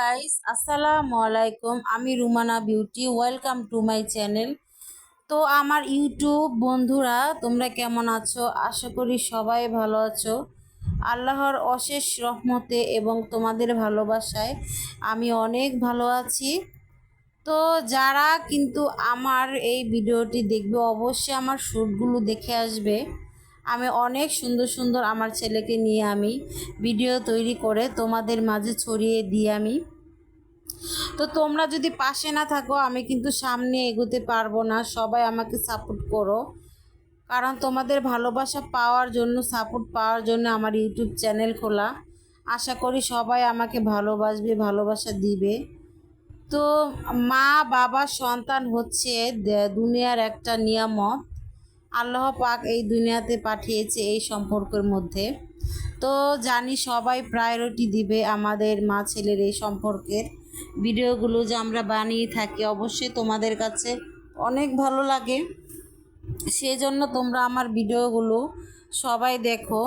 Guys আসসালামু আলাইকুম আমি Rumana beauty welcome to my channel তো আমার ইউটিউব বন্ধুরা, তোমরা কেমন আছো? আশা করি সবাই ভালো আছো। আল্লাহর অশেষ রহমতে এবং তোমাদের ভালোবাসায় আমি অনেক ভালো আছি। তো যারা কিন্তু আমার এই ভিডিওটি দেখবে, অবশ্যই আমার শ্যুটগুলো দেখে আসবে। আমি অনেক সুন্দর সুন্দর আমার ছেলেকে নিয়ে আমি ভিডিও তৈরি করে তোমাদের মাঝে ছড়িয়ে দিই আমি। তো তোমরা যদি পাশে না থাকো, আমি কিন্তু সামনে এগোতে পারব না। সবাই আমাকে সাপোর্ট করো। কারণ তোমাদের ভালোবাসা পাওয়ার জন্য সাপোর্ট পাওয়ার জন্য আমার ইউটিউব চ্যানেল খোলা। আশা করি সবাই আমাকে ভালোবাসবে, ভালোবাসা দিবে। তো মা বাবা সন্তান হচ্ছে দুনিয়ার একটা নিয়ামত। আল্লাহ পাক এই দুনিয়াতে পাঠিয়েছে এই সম্পর্কের মধ্যে। তো জানি সবাই প্রায়োরিটি দিবে আমাদের মা ছেলের এই সম্পর্কের। ভিডিওগুলো যে আমরা বানিয়ে থাকি অবশ্যই তোমাদের কাছে অনেক ভালো লাগে। সেজন্য তোমরা আমার ভিডিওগুলো সবাই দেখো।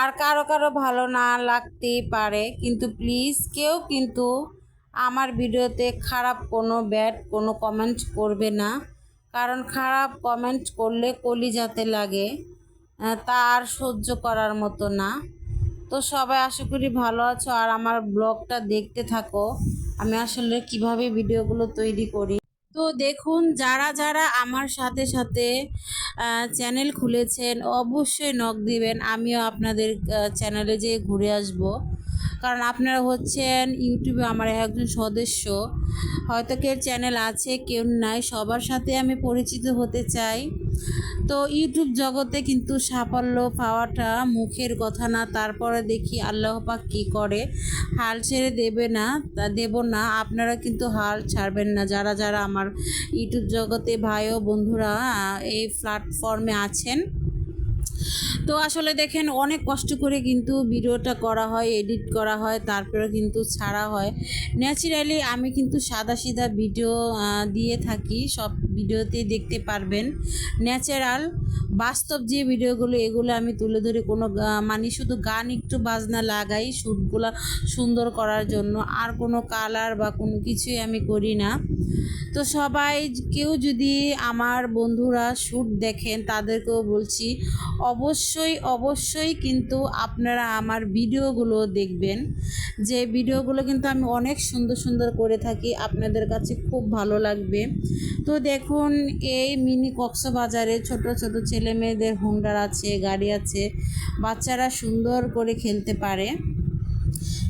আর কারও কারও ভালো না লাগতেই পারে, কিন্তু প্লিজ কেউ কিন্তু আমার ভিডিওতে খারাপ কোনো ব্যাড কোনো কমেন্ট করবে না। কারণ খারাপ কমেন্ট করলে কলিজাতে লাগে। আহ, তা আর সহ্য করার মতো না। তো সবাই আশা করি ভালো আছো। আর আমার ব্লগটা দেখতে থাকো। আমি আসলে কীভাবে ভিডিওগুলো তৈরি করি। তো দেখুন যারা যারা আমার সাথে সাথে চ্যানেল খুলেছেন অবশ্যই নক দিবেন। আমিও আপনাদের চ্যানেলে যেয়ে ঘুরে আসব। কারণ আপনারা হচ্ছেন ইউটিউবে আমার একজন সদস্য। হয়তো কেউ চ্যানেল আছে, কেউ নাই, সবার সাথে আমি পরিচিত হতে চাই। তো ইউটিউব জগতে কিন্তু সাফল্য পাওয়াটা মুখের কথা না, তারপরে দেখি আল্লাহ পাক কী করে। হাল ছেড়ে দেবে না, তা দেব না, আপনারা কিন্তু হাল ছাড়বেন না। যারা যারা আমার ইউটিউব জগতে ভাই ও বন্ধুরা এই প্ল্যাটফর্মে আছেন তো আসলে দেখেন অনেক কষ্ট করে কিন্তু ভিডিওটা করা হয় এডিট করা হয়, তারপরে কিন্তু ছাড়া হয়। ন্যাচারালি আমি কিন্তু সাদা সিধা ভিডিও দিয়ে থাকি, সব ভিডিওতেই দেখতে পারবেন। ন্যাচারাল বাস্তব যে ভিডিওগুলো এগুলো আমি তুলে ধরি কোনো মানে শুধু গান একটু বাজনা লাগাই শ্যুটগুলো সুন্দর করার জন্য। আর কোনো কালার বা কোনো কিছুই আমি করি না। তো সবাই কেউ যদি আমার বন্ধুরা শ্যুট দেখেন, তাদেরকেও বলছি অবশ্যই অবশ্যই অবশ্যই কিন্তু আপনারা আমার ভিডিওগুলো দেখবেন। যে ভিডিওগুলো কিন্তু আমি অনেক সুন্দর সুন্দর করে থাকি, আপনাদের কাছে খুব ভালো লাগবে। তো দেখুন, এই মিনি কক্সবাজারে ছোট ছোট ছেলে মেয়েদের হুন্ডার আছে, গাড়ি আছে, বাচ্চারা সুন্দর করে খেলতে পারে।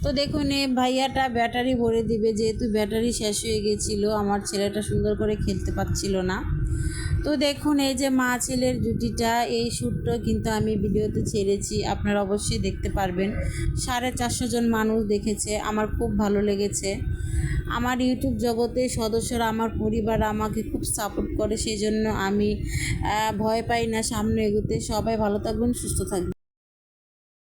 তো দেখুন এই ভাইয়াটা ব্যাটারি ভরে দিবে, যেহেতু ব্যাটারি শেষ হয়ে গেছিল, আমার ছেলেটা সুন্দর করে খেলতে পারছিল না। তো দেখুন, এই যে মা ছেলের জুটিটা, এই শ্যুটটা কিন্তু আমি ভিডিওতে ছেড়েছি। আপনারা অবশ্যই দেখতে পারবেন। সাড়ে চারশো জন মানুষ দেখেছে। আমার খুব ভালো লেগেছে। আমার ইউটিউব জগতে সদস্যরা, আমার পরিবার আমাকে খুব সাপোর্ট করে সেই জন্য আমি ভয় পাই না। সামনে এগোতে সবাই ভালো থাকবেন, সুস্থ থাকবেন।